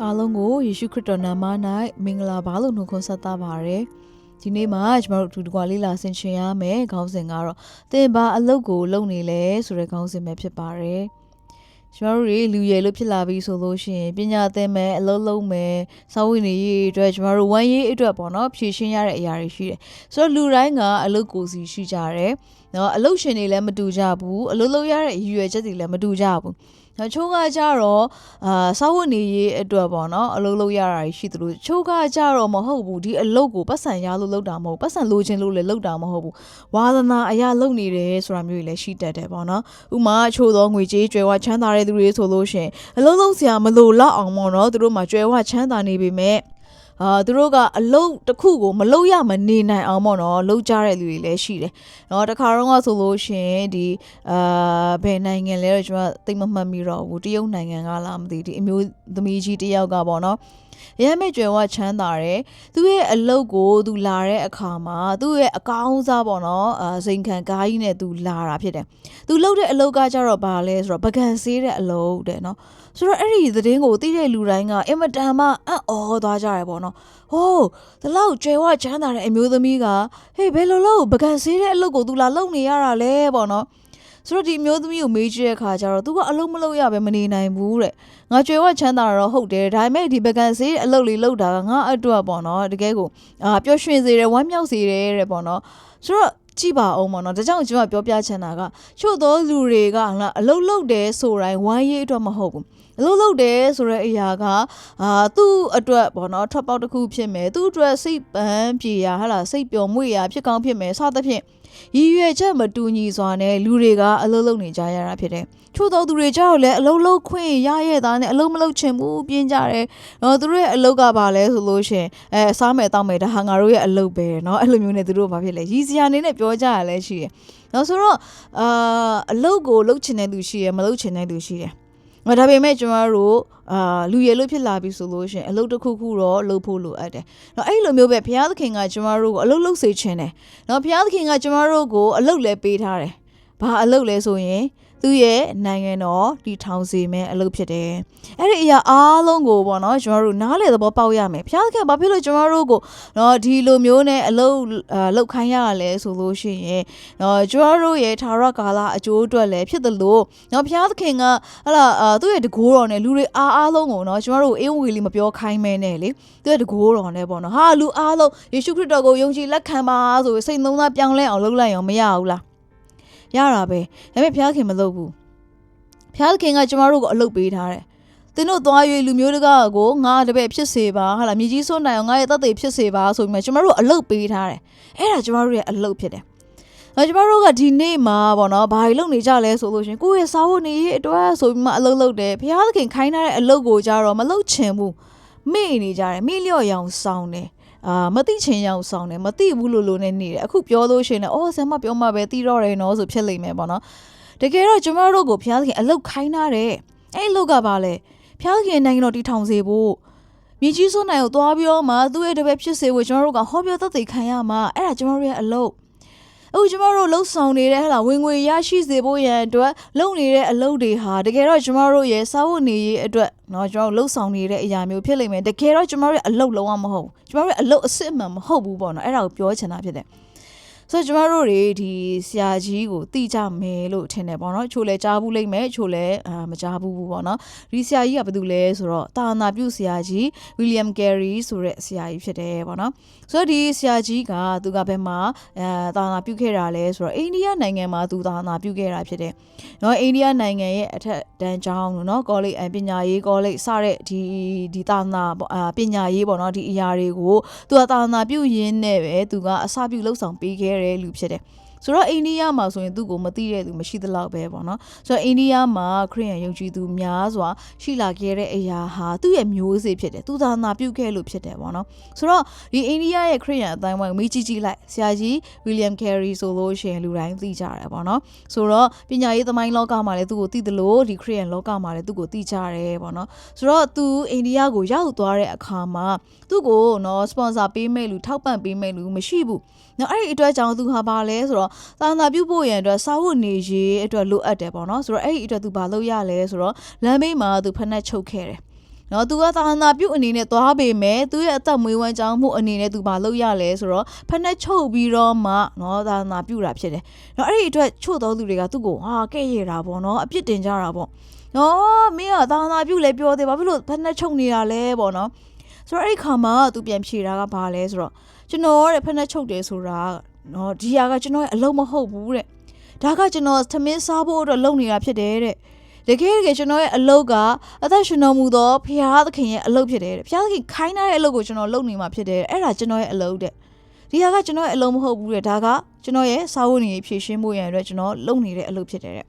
အားလုံးကိုယေရှုခရစ်တော်နာမ၌မင်္ဂလာပါလို့နှုတ်ခွန်းဆက်သပါရယ်ဒီနေ့မှာကျွန်တော်တို့ဒီကွာလေးလာဆင်ခြင်ရမယ်ခေါင်းစဉ်ကတော့သင်ဘာအလုပ်ကိုလုပ်နေလဲဆိုတဲ့ခေါင်းစဉ်ပဲဖြစ်ပါတယ်ကျွန်တော်တို့တွေလူရည်လို့ဖြစ်လာပြီဆိုလို့ရှိရင်ပညာသင်မယ်အလုပ်လုပ်မယ်စာဝတ်နေရေးအတွက်ကျွန်တော်တို့ဝမ်းရေးအတွက်ပေါ့နော်ဖြည့်ရှင်းရတဲ့အရာတွေရှိတယ်ဆိုတော့လူတိုင်းကအလုပ်ကိုစီရှိကြတယ်နော်အလုပ်ရှင်တွေလည်းမတူကြဘူးအလုပ်လုပ်ရတဲ့ရည်ရွယ်ချက်တွေလည်းမတူကြဘူး နော်ချိုးကကြတော့အာစာဝတ်နေရေးအတွက်ပေါ့နော်အလုပ်လုပ်ရတာရှိသလိုချိုးကကြတော့မဟုတ်ဘူးဒီအလုပ်ကိုပတ်စံရလို့လုပ်တာမဟုတ်ပတ်စံလိုချင်လို့လည်းလုပ်တာမဟုတ်ဘူးဝါသနာအရာလုပ်နေတယ်ဆိုတာမျိုးတွေလည်းရှိတတ်တယ်ပေါ့နော်ဥမာချိုးသောငွေကြေးကြွယ်ဝချမ်းသာတဲ့သူတွေဆိုလို့ရှိရင်အလုပ်လုပ်စရာမလိုတော့အောင်ပေါ့နော်သူတို့မှကြွယ်ဝချမ်းသာနေပေမဲ့ အာသူတို့ကအလုတ်တစ်ခုကိုမလုတ်ရမနေနိုင်အောင်ပေါ့နော်လှုပ်ကြတဲ့လူတွေလည်းရှိတယ်။နော်တခါတော့ကဆိုလို့ရှိရင်ဒီအာဘယ်နိုင်ငံလဲတော့ကျွန်တော်သိမမှတ်မိတော့ဘူးတရုတ်နိုင်ငံကလားမသိဒီအမျိုးသမီးကြီးတယောက်ကပေါ့နော်။ ရမ်းမဲ့ကြွယ်ဝချမ်းသာတယ်။သူ့ရဲ့အလုတ်ကိုသူလာတဲ့အခါမှာသူ့ရဲ့အကောင်းစားပေါ့နော်။အာစိန်ခံကားကြီးနဲ့သူလာတာဖြစ်တယ်။သူလှုပ်တဲ့အလုတ်ကကြတော့ဘာလဲဆိုတော့ပကံဆေးတဲ့အလုတ်တဲ့နော်။ဆိုတော့အဲ့ဒီသတင်းကိုသိတဲ့လူတိုင်းကအင်မတန်မှအံ့ဩသွားကြရပေါ့နော်။ဟိုးဒီလောက်ကျွယ်ဝချမ်းသာတဲ့အမျိုးသမီးကဟေးဘယ်လိုလုပ်ပကံဆေးတဲ့အလုပ်ကိုသူလာလုပ်နေရတာလဲပေါ့နော်။ ဆိုတော့ဒီအမျိုးသမီးကိုမေးကြည့်တဲ့အခါကျတော့သူကအလုပ်မလုပ်ရပဲမနေနိုင်ဘူးတဲ့။ငါကျွယ်ဝချမ်းသာတာတော့ဟုတ်တယ်ဒါပေမဲ့ဒီပကံဆေးအလုပ်လေးလုပ်တာကငါအတွက်ပေါ့နော်တကယ်ကိုအာပျော်ရွှင်စေတယ်ဝမ်းမြောက်စေတယ်တဲ့ပေါ့နော်။ဆိုတော့ကြည့်ပါအောင်ပေါ့နော်ဒါကြောင့်ကျွန်မပြောပြချင်တာကချို့သောလူတွေကငါအလုပ်လုပ်တယ်ဆိုတိုင်းဝမ်းရေးအတွက်မဟုတ်ဘူး အလုပ်လုပ်တယ်ဆိုတဲ့အရာကအာသူ့အတွက်ပေါ့နော်ထွက်ပေါက်တစ်ခုဖြစ်မယ်သူ့အတွက်စိတ်ပန်းပြေရာဟာလားစိတ်ပျော်မွေ့ရာဖြစ်ကောင်းဖြစ်မယ်စသဖြင့်ရည်ရွယ်ချက်မတူညီစွာနဲ့လူတွေကအလုပ်လုပ်နေကြရတာဖြစ်တယ်။ထို့သောသူတွေကြောက်လဲအလုပ်လုပ်ခွင့်ရရဲ့သားနဲ့အလုပ်မလုပ်ချင်ဘူးပြင်းကြတယ်။နော်သူတို့ရဲ့အလုပ်ကဘာလဲဆိုလို့ရှင်အဲစားမယ်တောက်မယ်ဒါဟာငါတို့ရဲ့အလုပ်ပဲနော်အဲ့လိုမျိုးနဲ့သူတို့ဘာဖြစ်လဲရည်စရာနေနဲ့ပြောကြရလဲရှိတယ်။နော်ဆိုတော့အာအလုပ်ကိုလုပ်ချင်တဲ့သူရှိရယ်မလုပ်ချင်တဲ့သူရှိတယ်။ ငါဒါပေမဲ့ကျွန်တော်တို့အာလူရည်လို့ဖြစ်လာပြီဆိုလို့ရှရင်အလုပ်တစ်ခုခုတော့လုပ်ဖို့လိုအပ်တယ်။နော်အဲ့လိုမျိုးပဲဘုရားသခင်ကကျွန်တော်တို့ကိုအလုပ်လုပ်စေချင်တယ်။နော်ဘုရားသခင်ကကျွန်တော်တို့ကိုအလုပ်လည်းပေးထားတယ်။ဘာအလုပ်လဲဆိုရင် သူ့ရဲ့နိုင်ငံတော်ဒီထောင်စီမဲ့အလုပ်ဖြစ်တယ်။အဲ့ဒီအရာအားလုံးကိုပေါ့နော်ကျွန်တော်တို့နားလေသဘောပေါက်ရမယ်။ဘုရားသခင်ဘာဖြစ်လို့ကျွန်တော်တို့ကိုနော်ဒီလိုမျိုးနဲ့အလုပ်အာလုပ်ခိုင်းရလဲဆိုလို့ရှိရင်နော်ကျွန်တော်တို့ရဲ့သာရကာလအကျိုးအတွက်လည်းဖြစ်တယ်လို့နော်ဘုရားသခင်ကဟလာအာသူ့ရဲ့တကိုးတော်နဲ့လူတွေအားအားလုံးကိုနော်ကျွန်တော်တို့အေးဝေလီမပြောခိုင်းမဲနဲ့လေသူ့ရဲ့တကိုးတော်နဲ့ပေါ့နော်ဟာလူအားလုံးယေရှုခရစ်တော်ကိုယုံကြည်လက်ခံပါဆိုစိတ်သုံးသားပြောင်းလဲအောင်လုပ်လိုက်အောင်မရဘူးလား ရတာပဲဒါပေမဲ့ဘုရားခင်မလုပ်ဘူးဘုရားခင်ကကျမတို့ကိုအလုပ်ပေးထားတယ်သင်တို့သွား၍လူမျိုးတကားကိုငါတပည့်ဖြစ်စေပါဟာလားမြေကြီးစွန်းနိုင်အောင်ငါရဲ့တသက်ဖြစ်စေပါဆိုပြီးမှကျမတို့အလုပ်ပေးထားတယ်အဲ့ဒါကျမတို့ရဲ့အလုပ်ဖြစ်တယ်။အဲကျမတို့ကဒီနေ့မှာပေါ့နော်ဘာတွေလုပ်နေကြလဲဆိုလို့ရှင်ကိုယ့်ရဲ့စာဝတ်နေရေးအတွက်ဆိုပြီးမှအလုပ်လုပ်တယ်ဘုရားသခင်ခိုင်းထားတဲ့အလုပ်ကိုကြတော့မလုပ်ချင်ဘူးမေ့နေကြတယ်မေ့လျော့ရောင်ဆောင်တယ် အာမသိချင်ရောက်ဆောင်တယ်မသိဘူးလို့လို့နဲ့နေတယ်အခုပြောလို့ရှိရင်လည်းအော်ဆရာမပြောမှပဲသိတော့တယ်နော်ဆိုဖြစ်လိမ့်မယ်ပေါ့နော်တကယ်တော့ကျမတို့ကိုဘုရားသခင်အလုတ်ခိုင်းထားတယ်အဲ့အလုတ်ကပါလေဘုရားသခင်နိုင်ငံတော်တည်ထောင်စေဖို့မြေကြီးစွန်းနိုင်ကိုသွားပြီးတော့မှသူ့ရဲ့တပည့်ဖြစ်စေဖို့ကျမတို့ကဟောပြောသက်သေခံရမှာအဲ့ဒါကျမတို့ရဲ့အလုတ်အခုကျမတို့လှုပ်ဆောင်နေတဲ့ဟလာဝင်ငွေရရှိစေဖို့ရန်အတွက်လုပ်နေတဲ့အလုပ်တွေဟာတကယ်တော့ကျမတို့ရဲ့စာဝတ်နေရေးအတွက် နော်ကျွန်တော်လှုပ်ဆောင်နေတဲ့အရာမျိုးဖြစ်လိမ့်မယ်တကယ်တော့ကျွန်တော်ရဲ့အလုပ်လုံးဝမဟုတ်ဘူးကျွန်တော်ရဲ့အလုပ်အစစ်အမှန်မဟုတ်ဘူးပေါ့နော်အဲ့ဒါကိုပြောချင်တာဖြစ်တယ် ဆိုတော့ကျမတို့တွေဒီဆရာကြီးကိုတိကြမယ်လို့ထင်တယ်ပေါ့နော်ချို့လဲကြားဘူးလိမ့်မယ်ချို့လဲအာမကြားဘူးဘူးပေါ့နော်ဒီဆရာကြီးကဘာတူလဲဆိုတော့တာနာပြုဆရာကြီးဝီလျံကယ်ရီဆိုတဲ့ဆရာကြီးဖြစ်တယ်ပေါ့နော်ဆိုတော့ဒီဆရာကြီးကသူကဘယ်မှာအဲတာနာပြုခဲ့တာလဲဆိုတော့အိန္ဒိယနိုင်ငံမှာသူတာနာပြုခဲ့တာဖြစ်တယ်နော်အိန္ဒိယနိုင်ငံရဲ့အထက်တန်းကျောင်းလို့နော်ကောလိပ်ပညာရေးကောလိပ်စတဲ့ဒီဒီတာနာအာပညာရေးပေါ့နော်ဒီအရာတွေကိုသူကတာနာပြုရင်းနဲ့ပဲသူကအစပြုလှုပ်ဆောင်ပေးခဲ့တဲ့လူဖြစ်တယ် ဆိုတော့အိန္ဒိယမှာဆိုရင်သူ့ကိုမသိတဲ့သူမရှိသလောက်ပဲပေါ့နော်ဆိုတော့အိန္ဒိယမှာခရစ်ယာန်ယုံကြည်သူများစွာရှိလာခဲ့တဲ့အရာဟာသူ့ရဲ့မျိုးစေ့ဖြစ်တယ်သူသာနာပြုခဲ့လို့ဖြစ်တယ်ပေါ့နော်ဆိုတော့ဒီအိန္ဒိယရဲ့ခရစ်ယာန်အတိုင်းဝိုင်းမေးကြည့်ကြည့်လိုက်ဆရာကြီးဝီလျံကယ်ရီဆိုလို့ရှိရင်လူတိုင်းသိကြတယ်ပေါ့နော်ဆိုတော့ပညာရေးသမိုင်းလောကမှာလည်းသူ့ကိုသိသလိုဒီခရစ်ယာန်လောကမှာလည်းသူ့ကိုသိကြတယ်ပေါ့နော်ဆိုတော့သူအိန္ဒိယကိုရောက်သွားတဲ့အခါမှာသူ့ကိုနော်စပွန်ဆာပေးမဲ့လူထောက်ပံ့ပေးမဲ့လူမရှိဘူးနော်အဲ့ဒီအတွက်ကြောင့်သူဟာဘာလဲဆိုတော့သာသနာပြုဖို့ရန်အတွက်စာဝတ်နေရေးအတွက်လိုအပ်တယ်ပေါ့နော်ဆိုတော့အဲ့ဒီအတွက်သူဘာလုပ်ရလဲဆိုတော့လမ်းဘေးမှာသူဖက်နှက်ချုပ်ခဲ့တယ်နော်သူကသာသနာပြုအနေနဲ့သွားပေမဲ့သူရဲ့အသက်မွေးဝမ်းကြောင်းမှုအနေနဲ့သူဘာလုပ်ရလဲဆိုတော့ဖက်နှက်ချုပ်ပြီးတော့မှနော်သာသနာပြုတာဖြစ်တယ်နော်အဲ့ဒီအတွက်ချို့တော်သူတွေကသူ့ကိုဟာကဲ့ရတာပေါ့နော်အပြစ်တင်ကြတာပေါ့နော်မင်းကသာသနာပြုလဲပြောသေးဘာဖြစ်လို့ဖက်နှက်ချုပ်နေတာလဲပေါ့နော်ဆိုတော့အဲ့ဒီခါမှာသူပြန်ဖြေတာကဘာလဲဆိုတော့ကျွန်တော်တဲ့ဖက်နှက်ချုပ်တယ်ဆိုတာ နော်ဒီဟာကကျွန်တော်ရဲ့အလုံးမဟုတ်ဘူးတဲ့ဒါကကျွန်တော်သမင်းစားဖို့အတွက်လုပ်နေတာဖြစ်တယ်တဲ့တကယ်တကယ်ကျွန်တော်ရဲ့အလုပ်ကအသက်ရှင်တော်မူသောဖရာသခင်ရဲ့အလုပ်ဖြစ်တယ်တဲ့ဖရာသခင်ခိုင်းထားတဲ့အလုပ်ကိုကျွန်တော်လုပ်နေမှာဖြစ်တယ်အဲ့ဒါကျွန်တော်ရဲ့အလုပ်တဲ့ဒီဟာကကျွန်တော်ရဲ့အလုပ်မဟုတ်ဘူးတဲ့ဒါကကျွန်တော်ရဲ့စာဝတ်နေရေးဖြည့်ရှင်းဖို့ရန်အတွက်ကျွန်တော်လုပ်နေတဲ့အလုပ်ဖြစ်တယ်တဲ့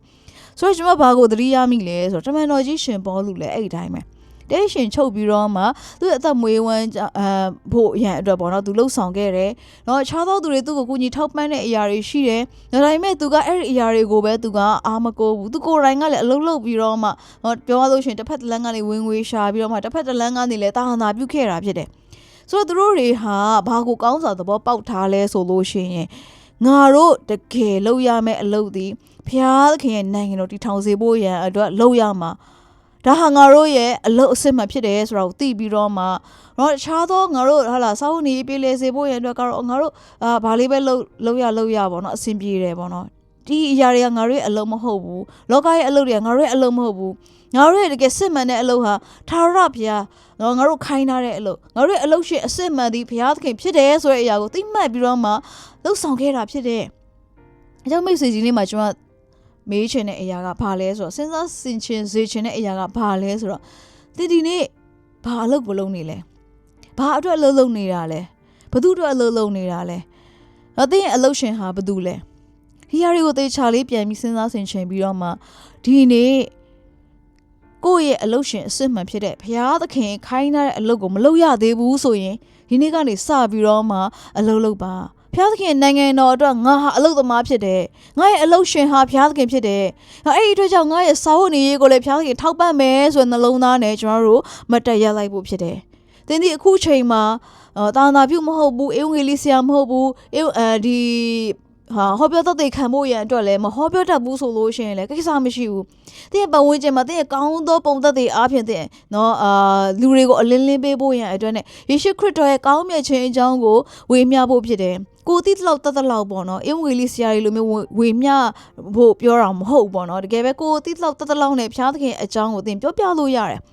ဆိုတော့ကျွန်တော်ဘာကိုသတိရမိလဲဆိုတော့တမန်တော်ကြီးရှင်ပေါလုလည်းအဲ့ဒီတိုင်းပဲ တဲ့ရှင်ချုပ်ပြီးတော့မှသူ့ရဲ့အသက်မွေးဝမ်းကြောင်းအဲဖို့ရန်အတွက်ပေါ့နော်သူလှုပ်ဆောင်ခဲ့တယ်။နော်ခြားသောသူတွေသူ့ကိုကူညီထောက်ပံ့တဲ့အရာတွေရှိတယ်။ဒါပေမဲ့သူကအဲ့ဒီအရာတွေကိုပဲသူကအာမကိုဘူး။သူကိုယ်တိုင်ကလည်းအလုပ်လုပ်ပြီးတော့မှနော်ပြောရလို့ရှိရင်တစ်ဖက်တစ်လမ်းကနေဝင်ငွေရှာပြီးတော့မှတစ်ဖက်တစ်လမ်းကနေလည်းတာဟနာပြုခဲ့တာဖြစ်တယ်။ဆိုတော့သူတို့တွေဟာဘာကိုကောင်းစွာသဘောပေါက်ထားလဲဆိုလို့ရှိရင်ငါတို့တကယ်လုပ်ရမယ့်အလုပ်ဒီဖျားသခင်ရဲ့နိုင်ငံတော်တည်ထောင်စေဖို့ရန်အတွက်လုပ်ရမှာ ဒါဟာငါတို့ရဲ့အလုပ်အစစ်မှဖြစ်တယ်ဆိုတာကိုသိပြီးတော့မှတော့တခြားသောငါတို့ဟာလာစောင်းနေပြေးလေစေဖို့ရန်အတွက်ကတော့ငါတို့အာဘာလေးပဲလုပ်လုပ်ရလုပ်ရပါတော့အဆင်ပြေတယ်ပေါ့နော်ဒီအရာတွေကငါတို့ရဲ့အလုပ်မဟုတ်ဘူးလောကရဲ့အလုပ်တွေကငါတို့ရဲ့အလုပ်မဟုတ်ဘူးငါတို့ရဲ့တကယ်စစ်မှန်တဲ့အလုပ်ဟာသာရဘုရားငါတို့ခိုင်းထားတဲ့အလုပ်ငါတို့ရဲ့အလုပ်ရှင်အစစ်မှန်သည်ဘုရားသခင်ဖြစ်တယ်ဆိုတဲ့အရာကိုသိမှတ်ပြီးတော့မှလှုပ်ဆောင်ခဲ့တာဖြစ်တယ်အကြောင်းမိတ်ဆွေကြီးလေးမှာကျွန်တော် မေးချင်တဲ့အရာကဘာလဲဆိုတော့စဉ်းစားဆင်ခြင်စေချင်တဲ့အရာကဘာလဲဆိုတော့ဒီဒီနေ့ဘာအလုပ်ကိုလုပ်နေလဲဘာအတွက်အလုပ်လုပ်နေတာလဲဘသူအတွက်အလုပ်လုပ်နေတာလဲတော့တင်းရဲ့အလုပ်ရှင်ဟာဘသူလဲဒီဟာတွေကိုသေချာလေးပြန်ပြီးစဉ်းစားဆင်ခြင်ပြီးတော့မှဒီနေ့ကိုယ့်ရဲ့အလုပ်ရှင်အစစ်မှန်ဖြစ်တဲ့ဘုရားသခင်ခိုင်းထားတဲ့အလုပ်ကိုမလုပ်ရသေးဘူးဆိုရင်ဒီနေ့ကနေစပြီးတော့မှအလုပ်လုပ်ပါ ဘုရားသခင်နိုင်ငံတော်အတွက်ငါဟာအလုပ်သမားဖြစ်တယ်ငါရဲ့အလုပ်ရှင်ဟာဘုရားသခင်ဖြစ်တယ်ငါအဲ့ဒီအတွက်ကြောင့်ငါရဲ့စာဝတ်နေရေးကိုလည်းဘုရားသခင်ထောက်ပံ့မယ်ဆိုတဲ့နှလုံးသားနဲ့ကျွန်တော်တို့မတ်တက်ရလိုက်ဖို့ဖြစ်တယ်သင်ဒီအခုချိန်မှာအာတာနာပြုမဟုတ်ဘူးအေဝံဂေလိဆရာမဟုတ်ဘူးအေဝအဲဒီ ဟာဟောပြောတတ်တဲ့ခံဖို့ရန်အတွက်လည်းမဟောပြောတတ်ဘူးဆိုလို့ရှိရင်လည်းကိစ္စမရှိဘူး။တင်းရဲ့ပတ်ဝန်းကျင်မှာတင်းရဲ့ကောင်းသောပုံသက်တွေအားဖြင့်တင်းနော်အာလူတွေကိုအလင်းလင်းပေးဖို့ရန်အတွက်နဲ့ယေရှုခရစ်တော်ရဲ့ကောင်းမြတ်ခြင်းအကြောင်းကိုဝေမျှဖို့ဖြစ်တယ်။ကိုတိတလောက်တတ်တလောက်ပေါ့နော်အင်ဝေလီဆရာတွေလိုမျိုးဝေမျှဖို့ပြောတာမဟုတ်ဘူးပေါ့နော်တကယ်ပဲကိုတိတလောက်တတ်တလောက်နဲ့ဖျားသခင်အကြောင်းကိုတင်ပြောပြလို့ရတယ်။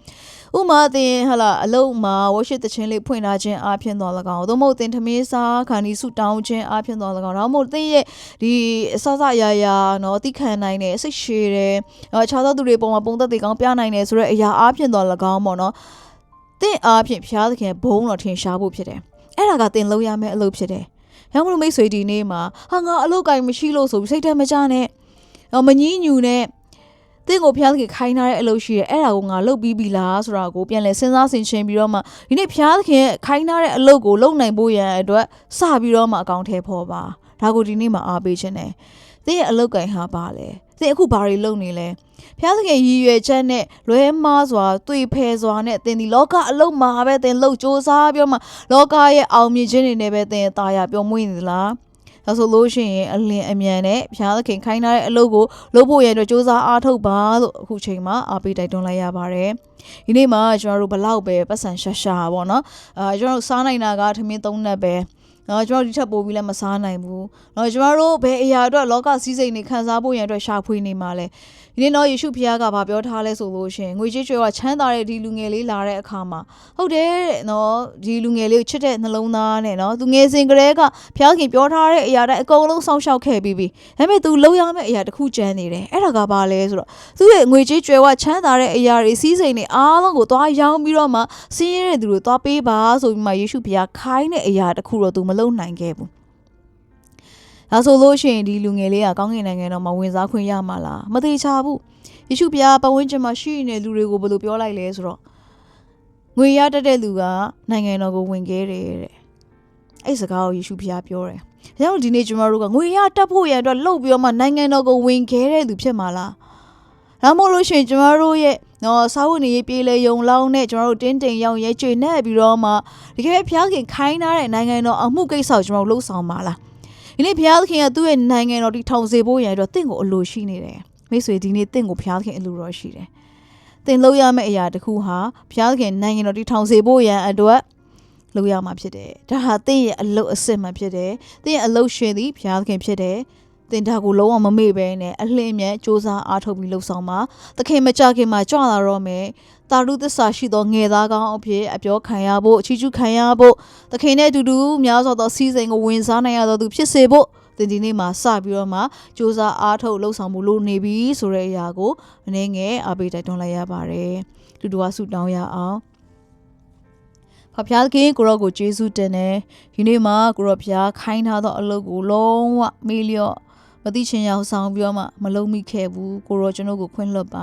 ဥမာသင်ဟလာအလုံးမှာဝါရှစ်တခြင်းလေးဖွင့်လာခြင်းအပြင်တော်၎င်းသို့မဟုတ်သင်ထမင်းစားခန္ဒီဆုတောင်းခြင်းအပြင်တော်၎င်းဒါမှမဟုတ်သင်ရဲ့ဒီအစစအရာရာနော်တိခံနိုင်တယ်စိတ်ရှည်တယ်နော်ခြားသောသူတွေပုံမှာပုံသက်တွေကောင်းပြနိုင်တယ်ဆိုတဲ့အရာအပြင်တော်၎င်းပေါ့နော်သင်အပြင်ဖျားသခင်ဘုံတော်ထင်ရှားဖို့ဖြစ်တယ်အဲ့ဒါကသင်လုံးရမယ့်အလုပ်ဖြစ်တယ်ရမလို့မိတ်ဆွေဒီနေ့မှာဟာငါအလုတ်ကင်မရှိလို့ဆိုပြီးစိတ်ထဲမကြနဲ့မငီးညူနဲ့ တင့်ကိုဖျားသခင်ခိုင်းထားတဲ့အလုပ်ရှိတယ်အဲ့ဒါကိုငါလုပ်ပြီးပြီလားဆိုတာကိုပြန်လဲစဉ်းစားဆင်ခြင်ပြီးတော့မှဒီနေ့ဖျားသခင်ခိုင်းထားတဲ့အလုပ်ကိုလုပ်နိုင်ဖို့ရန်အတွက်စပြီးတော့မှအကောင့်ထဲပေါ်ပါဒါကိုဒီနေ့မှအားပေးခြင်းတယ်တင့်ရဲ့အလုပ်ကိုင်ဟာပါလဲတင့်အခုဘာတွေလုပ်နေလဲဖျားသခင်ရည်ရွယ်ချက်နဲ့လွဲမားစွာတွေ့ဖဲစွာနဲ့တင်ဒီလောကအလုံးမှာပဲတင်လှုပ်စ조사ပြီးတော့မှလောကရဲ့အောင်မြင်ခြင်းတွေနဲ့ပဲတင်တာယာပြောမွေးနေသလား ဒါဆိုလို့ရှိရင်အလင်းအမြန်နဲ့ဘုရားသခင်ခိုင်းထားတဲ့အလုပ်ကိုလုပ်ဖို့ရတဲ့စ조사အားထုတ်ပါလို့အခုချိန်မှာအားပေးတိုက်တွန်းလိုက်ရပါတယ်။ဒီနေ့မှာကျွန်တော်တို့ဘလောက်ပဲပတ်စံရှာရှာပေါ့နော်။အာကျွန်တော်တို့စားနိုင်တာကထမင်းသုံးနက်ပဲ။နော်ကျွန်တော်ဒီထက်ပိုပြီးလည်းမစားနိုင်ဘူး။နော်ကျွန်တော်တို့ဘယ်အရာအတွက်လောကစည်းစိမ်တွေခံစားဖို့ရန်အတွက်ရှာဖွေနေမှာလဲ။ ဒီနေ့တော့ယေရှုဖခင်ကဗာပြောထားလဲဆိုလို့ရှင်ငွေကြေးကျွေးကချမ်းသာတဲ့ဒီလူငယ်လေးလာတဲ့အခါမှာဟုတ်တယ်တဲ့နော်ဒီလူငယ်လေးကိုချစ်တဲ့နှလုံးသားနဲ့နော်သူငယ်စဉ်ကတည်းကဖခင်ပြောထားတဲ့အရာတိုင်းအကုန်လုံးစောင့်ရှောက်ခဲ့ပြီးပြီဒါပေမဲ့ तू လုံးရမယ့်အရာတစ်ခုကျန်နေတယ်အဲ့ဒါကဘာလဲဆိုတော့သူ့ရဲ့ငွေကြေးကျွေးကချမ်းသာတဲ့အရာတွေစီးစိမ်တွေအားလုံးကိုသွားရောင်းပြီးတော့မှစင်းရဲတဲ့သူတွေသွားပေးပါဆိုပြီးမှယေရှုဖခင်ခိုင်းတဲ့အရာတစ်ခုတော့ तू မလုပ်နိုင်ခဲ့ဘူး ဒါဆိုလို့ရှိရင်ဒီလူငယ်လေးကကောင်းကင်နိုင်ငံတော်မှာဝင်စားခွင့်ရမှာလားမသေးချာဘူးယေရှုဘုရားပတ်ဝန်းကျင်မှာရှိနေတဲ့လူတွေကိုဘယ်လိုပြောလိုက်လဲဆိုတော့ငွေရတတ်တဲ့လူကနိုင်ငံတော်ကိုဝင်ခဲ့တယ်တဲ့အဲ့စကားကိုယေရှုဘုရားပြောတယ်။ဒါကြောင့်ဒီနေ့ကျွန်တော်တို့ကငွေရတတ်ဖို့ရန်အတွက်လှုပ်ပြီးတော့မှနိုင်ငံတော်ကိုဝင်ခဲ့တဲ့လူဖြစ်မှာလား။ဒါမှမဟုတ်လို့ရှိရင်ကျွန်တော်တို့ရဲ့နော်စာဝတ်နေရေးပြေးလေယုံလောင်းနဲ့ကျွန်တော်တို့တင်းတိမ်ရောင်ရဲကျွေနဲ့ပြီးတော့မှတကယ်ဖျားခင်ခိုင်းထားတဲ့နိုင်ငံတော်အမှုကိစ္စကိုကျွန်တော်တို့လှုပ်ဆောင်ပါလား။ ဒီနေ့ဘုရားသခင်ကသူ့ရဲ့နိုင်ငံတော်ဒီထောင်စေဖို့ရန်အတွက်တင့်ကိုအလိုရှိနေတယ်။မိတ်ဆွေဒီနေ့တင့်ကိုဘုရားသခင်အလိုတော်ရှိတယ်။သင်လုပ်ရမယ့်အရာတစ်ခုဟာဘုရားသခင်နိုင်ငံတော်တည်ထောင်စေဖို့ရန်အတွက်လုပ်ရမှာဖြစ်တယ်ဒါဟာသင်ရဲ့အလုပ်အစစ်မှဖြစ်တယ်သင်ရဲ့အလုပ်ရှင်သည်ဘုရားသခင်ဖြစ်တယ် တင်ဒါကိုလုံးဝမမေ့ပဲနဲ့အလှင်မြဲစူးစမ်းအားထုတ်ပြီးလှုပ်ဆောင်ပါသခင်မကြခင်မှာကြွလာတော့မယ်တာရုသစ္စာရှိသောငယ်သားကောင်းအဖြစ်အပြောခံရဖို့အချီးကျူးခံရဖို့သခင်နဲ့အတူတူများစွာသောစီစဉ်ကိုဝင်စားနိုင်ရသောသူဖြစ်စေဖို့တင်ဒီနေ့မှာစပြီးတော့မှစူးစမ်းအားထုတ်လှုပ်ဆောင်မှုလို့နေပြီဆိုတဲ့အရာကိုမနေငယ်အပိတိုက်တွန်းလိုက်ရပါတယ်တူတူဝဆုတောင်းရအောင်ဖဖျားခင်ကိုရော့ကိုကျေးဇူးတင်တယ်ဒီနေ့မှာကိုရော့ဖျားခိုင်းထားသောအလုပ်ကိုလုံးဝမေ့လျော့ မသိချင်ရအောင်ဆောင်ပြီးတော့မှမလုံးမိခဲ့ဘူးကိုရောကျွန်တော်ကိုခွင့်လွှတ်ပါ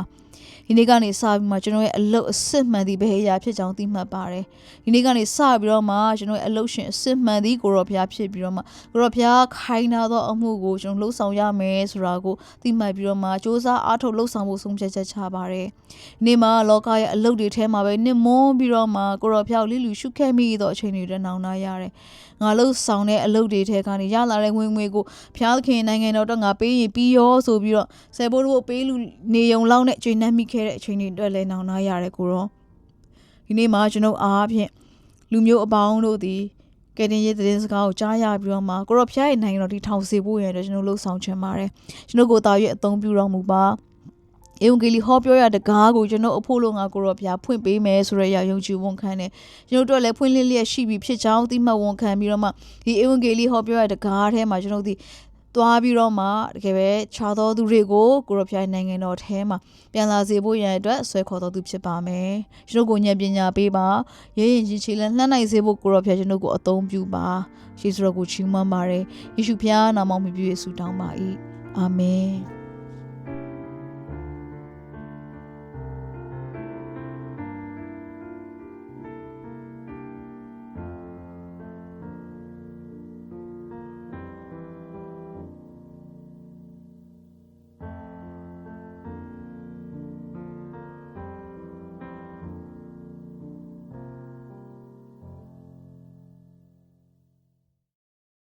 ဒီနေ့ကနေစပြီးမှကျွန်တော်ရဲ့အလုပ်အစစ်မှန်သည့်ဘယ်အရာဖြစ်ကြောင်းသိမှတ်ပါတယ်ဒီနေ့ကနေစပြီးတော့မှကျွန်တော်ရဲ့အလုပ်ရှင်အစစ်မှန်သည့်ကိုရောဖျားဖြစ်ပြီးတော့မှကိုရောဖျားခိုင်းထားသောအမှုကိုကျွန်တော်လှုပ်ဆောင်ရမယ်ဆိုတာကိုသိမှတ်ပြီးတော့မှစ조사အားထုတ်လှုပ်ဆောင်ဖို့ဆုံးဖြတ်ချက်ချပါတယ်ဒီနေ့မှာလောကရဲ့အလုပ်တွေထဲမှာပဲနစ်မွန်းပြီးတော့မှကိုရောဖျားကိုလိလူရှုခဲ့မိသောအချိန်တွေတက်နောင်နာရတယ်ငါလှုပ်ဆောင်တဲ့အလုပ်တွေထဲကနေရလာတဲ့ဝင်ငွေကိုဖျားသခင်နိုင်ငံတော်တော့ငါပေးရင်ပြီးရောဆိုပြီးတော့ဆယ်ဘိုးတို့ပေးလူနေုံလောက်နဲ့ချိန်နှက်မိခဲ့တဲ့အချိန်တွေအတွက်လည်းနောင်နာရတယ်ကိုရောဒီနေ့မှာကျွန်ုပ်အားဖြင့်လူမျိုးအပေါင်းတို့သည်ကယ်တင်ရေးသတင်းစကားကိုကြားရပြီးတော့မှကိုရောဖျားရဲ့နိုင်ငံတော်ဒီထောင်စေဖို့ရတဲ့ကျွန်တော်လှုပ်ဆောင်ချင်ပါတယ်ကျွန်တော်ကိုတာရွေးအသုံးပြုတော်မူပါဧဝံဂေလိဟောပြောရတဲ့ကားကိုကျွန်တော်အဖို့လို့ငါကိုရောဖျားဖွင့်ပေးမယ်ဆိုရရယုံကြည်ဝန်ခံတယ်ကျွန်တော်တို့လည်းဖွင့်လင်းလျက်ရှိပြီဖြစ်ကြောင်းသိမှတ်ဝန်ခံပြီးတော့မှဒီဧဝံဂေလိဟောပြောရတဲ့ကားထဲမှာကျွန်တော်ဒီ သွားပြီးတော့မှတကယ်ပဲခြားသောသူတွေကိုကိုရောဖျားနိုင်ငံတော်ထဲမှာပြန်လာစေဖို့ရန်အတွက်ဆွဲခေါ်တော်သူဖြစ်ပါမယ်ကျွန်တော်ကိုဉာဏ်ပညာပေးပါရဲရင်ကြီးချီလည်းလှမ်းနိုင်စေဖို့ကိုရောဖျားကျွန်တော်ကိုအသုံးပြုပါယေရှုတော်ကိုချီးမွမ်းပါတယ်ယေရှုဖျားနာမမြည်ပြည့်ဆုတောင်းပါ၏အာမင်